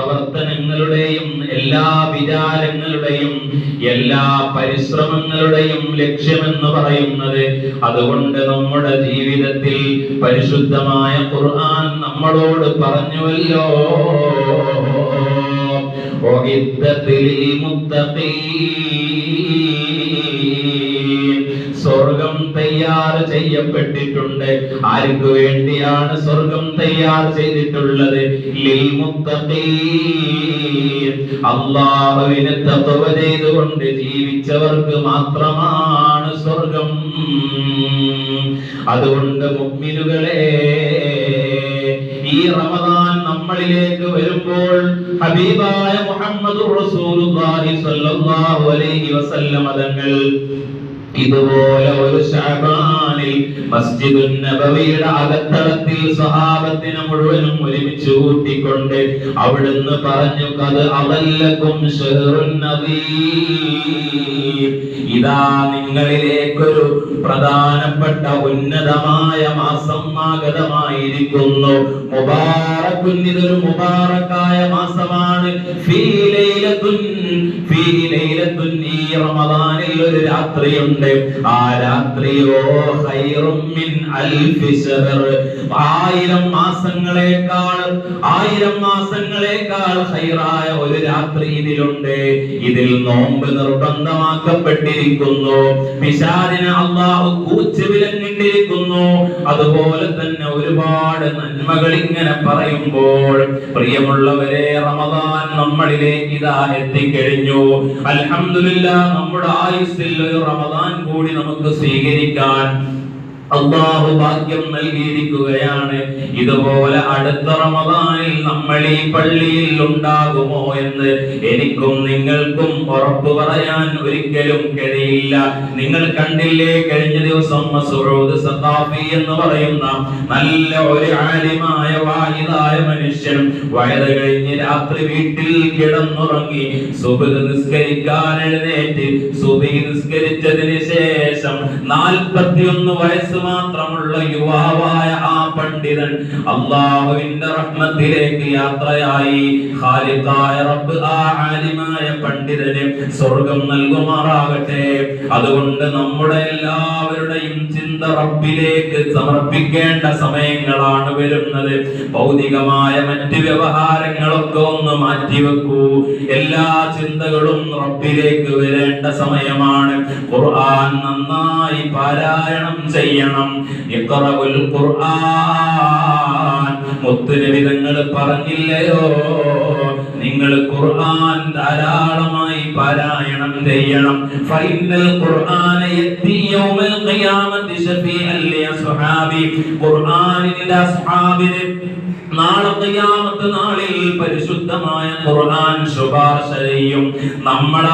പ്രവർത്തനങ്ങളുടെയും എല്ലാ വിചാരങ്ങളുടെയും എല്ലാ പരിശ്രമങ്ങളുടെയും ലക്ഷ്യമെന്ന് പറയുന്നത് അതുകൊണ്ട് നമ്മുടെ ജീവിതത്തിൽ പരിശുദ്ധമായ ഖുർആൻ നമ്മളോട് പറഞ്ഞുവല്ലോ. ഓ സ്വർഗം തയ്യാർ ചെയ്യപ്പെട്ടിട്ടുണ്ട്. ആർക്ക് വേണ്ടിയാണ് സ്വർഗം തയ്യാർ ചെയ്തിട്ടുള്ളത്? അള്ളാഹുവിനെ തത്വ ചെയ്തുകൊണ്ട് ജീവിച്ചവർക്ക് മാത്രമാണ് സ്വർഗം. അതുകൊണ്ട് മുഅ്മിനുകളെ ഈ റമദാൻ നമ്മളിലേക്ക് വരുമ്പോൾ ഹബീബായ മുഹമ്മദ് റസൂലുള്ളാഹി സ്വല്ലല്ലാഹു അലൈഹി വസല്ലം തങ്ങൾ ഇതുപോലെ ഒരു ശഅബാനിൽ മസ്ജിദുൻ നബവിയുടെ അകത്തളത്തിൽ സഹാബത്തിനെ മുഴുവനും ഒരുമിച്ച് കൂട്ടിക്കൊണ്ട് അവിടുന്ന് പറഞ്ഞു കത് അവല്ലക്കും ഇതാ നിങ്ങളിലേക്കൊരു പ്രധാനപ്പെട്ട ഉന്നതമായ മാസം ആഗതമായിരിക്കുന്നു. മുബാറക്കുൻ ഇതൊരു മുബാറക്കായ മാസമാണ്. ഫീ ഫീ റമദാനിൽ ഒരു രാത്രിയുണ്ട്. ആ രാത്രിയോ മിൻ ആയിരം മാസങ്ങളെക്കാൾ ആയിരം മാസങ്ങളെക്കാൾ ഖൈറായ ഒരു രാത്രി ഇതിലുണ്ട്. ഇതിൽ നോമ്പ് നിർബന്ധമാക്കപ്പെട്ടിരിക്കുന്നു. പിശാചിന് അള്ളാഹു കൂച്ചു വിലങ്ങിട്ടിരിക്കുന്നു അതുപോലെ തന്നെ ഒരുപാട് നന്മകൾ ഇങ്ങനെ പറയുമ്പോൾ പ്രിയമുള്ളവരെ റമദാൻ നമ്മളിലേക്ക് ഇതാ എത്തിക്കഴിഞ്ഞു. അൽഹംദുലില്ലാ നമ്മുടെ ആയുസ്സിൽ ഒരു റമദാൻ കൂടി നമുക്ക് സ്വീകരിക്കാൻ അള്ളാഹു ഭാഗ്യം നൽകിയിരിക്കുകയാണ്. ഇതുപോലെ അടുത്ത റമദാനിൽ നമ്മൾ ഈ പള്ളിയിൽ ഉണ്ടാകുമോ എന്ന് എനിക്കും നിങ്ങൾക്കും ഉറപ്പ് പറയാൻ ഒരിക്കലും കഴിയില്ല. നിങ്ങൾ കണ്ടില്ലേ കഴിഞ്ഞ ദിവസം മസൂദ് സത്താഫി എന്ന് പറയുന്ന നല്ല ഒരു ആലിമായ വായുതായ മനുഷ്യൻ വയത് കഴിഞ്ഞ് രാത്രി വീട്ടിൽ കിടന്നുറങ്ങി സുബഹ് നിസ്കരിക്കാൻ എഴുന്നേറ്റ്. സുബി നിസ്കരിച്ചതിന് ശേഷം നാൽപ്പത്തിയൊന്ന് വയസ്സ് മാത്രമുള്ള യുവാവായ ആ പണ്ഡിതൻ അള്ളാഹുവിന്റെ റഹ്മത്തിലേക്ക് യാത്രയായി. ഖാലിഖായ റബ്ബ് ആ ആലിമായ പണ്ഡിതന് സ്വർഗം നൽകുമാറാകട്ടെ. അതുകൊണ്ട് നമ്മുടെ എല്ലാവരുടെയും ചിന്ത റബ്ബിലേക്ക് സമർപ്പിക്കേണ്ട സമയങ്ങളാണ് വരുന്നത്. ഭൗതികമായ മറ്റ് വ്യവഹാരങ്ങളൊക്കെ ഒന്ന് മാറ്റിവെക്കൂ. എല്ലാ ചിന്തകളും റബ്ബിലേക്ക് വരേണ്ട സമയമാണ്. ഖുർആൻ നന്നായി പാരായണം ചെയ്യണം. ഇഖ്റഉൽ ഖുർആൻ മുത്തുനബി പറഞ്ഞില്ലയോ? നിങ്ങൾ ഖുർആൻ ധാരാളമായി പാരായണം ചെയ്യണം. ഫൈനൽ ഖുർആന യത്തി യൗമൽ ഖിയാമത്തി ശഫീഅൻ ലി അസ്ഹാബി. ഖുർആനിന്റെ അസ്ഹാബിന് നാളെ ഖിയാമത്ത് നാളിൽ പരിശുദ്ധമായ ഖുർആൻ ശുപാർശ ചെയ്യും. നമ്മൾ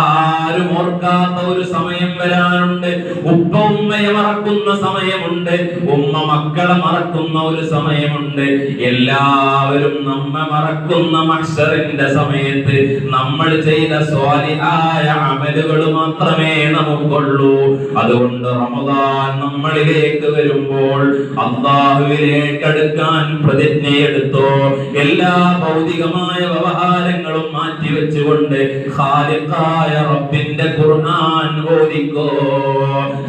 മറക്കുന്ന സമയമുണ്ട്. ഉമ്മ മക്കളെ മറക്കുന്ന ഒരു സമയമുണ്ട്. എല്ലാവരും നമ്മെ മറക്കുന്ന മക്ഷറിന്റെ സമയത്ത് നമ്മൾ ചെയ്ത സ്വാലിഹായ അമലുകൾ മാത്രമേ നമുക്കുള്ളൂ. അതുകൊണ്ട് റമദാൻ നമ്മളിലേക്ക് വരുമ്പോൾ അള്ളാഹുവിലേക്ക് അടുക്കാൻ പ്രതിജ്ഞയെടുത്തോ. എല്ലാ ഭൗതികമായ വ്യവഹാരങ്ങളും മാറ്റിവെച്ചുകൊണ്ട് ഖാലിഖായ റബ്ബിന്റെ ഖുർആൻ ഓദിക്കോ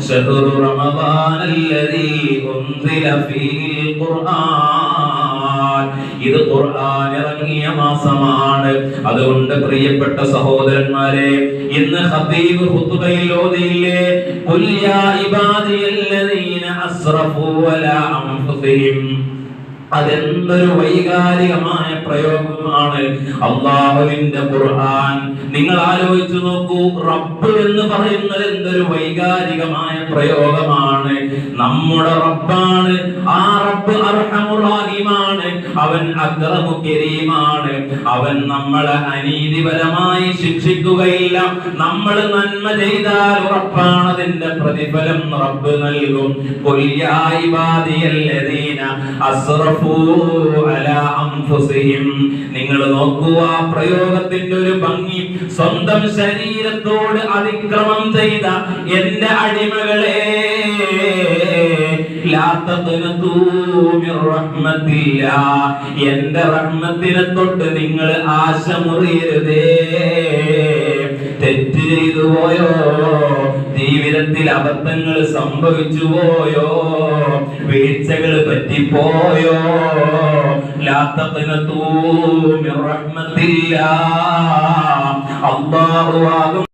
ശഹ്റു റമദാനല്ലദീ ഉൻസില ഫീഹിൽ ഖുർആൻ. ഇത് ഖുർആൻ ഇറങ്ങിയ മാസമാണ്. അതുകൊണ്ട് പ്രിയപ്പെട്ട സഹോദരന്മാരെ ഇന്ന് ഖതീബ് ഖുത്ബയിൽ ഓതിയില്ലേ? ഖുൽ യാ ഇബാദിയല്ലദീന അസ്റഫു വലാ അൻഫുസിഹിം. അതെന്തൊരു വൈകാരികമായ പ്രയോഗമാണ്. അള്ളാഹുവിന്റെ ഖുർആൻ. നിങ്ങൾ ആലോചിച്ചു നോക്കൂ റബ്ബ് എന്ന് പറയുന്നത് എന്തൊരു വൈകാരികമായ പ്രയോഗമാണ്. നമ്മുടെ റബ്ബാണ്. ആ റബ്ബ് അർഹമുറാഹിമാണ് അവൻ അക്രമു കരീമാണ്. അവൻ നമ്മളെ അനീതിപരമായി ശിക്ഷിക്കുകയില്ല. നമ്മൾ നന്മ ചെയ്താൽ ഉറപ്പാണ് അതിന്റെ പ്രതിഫലം റബ്ബ് നൽകും. കൊല്ലായി യാ ഇബാദിയല്ലദീന അസ്റഫു അലാ അൻഫുസിഹിം നിങ്ങൾ നോക്കൂ ആ പ്രയോഗത്തിന്റെ ഒരു ഭംഗി സ്വന്തം ശരീരത്തോട് അതിക്രമം ചെയ്ത എന്റെ അടിമകളെ. എന്റെ റഹ്മത്തിനെ തൊട്ട് നിങ്ങൾ ആശ മുറിയരുതേ തെറ്റ് ചെയ്തു പോയോ? ജീവിതത്തിൽ അബദ്ധങ്ങൾ സംഭവിച്ചു പോയോ? വീഴ്ചകൾ പറ്റിപ്പോയോ? تقنطوا من رحمة الله. الله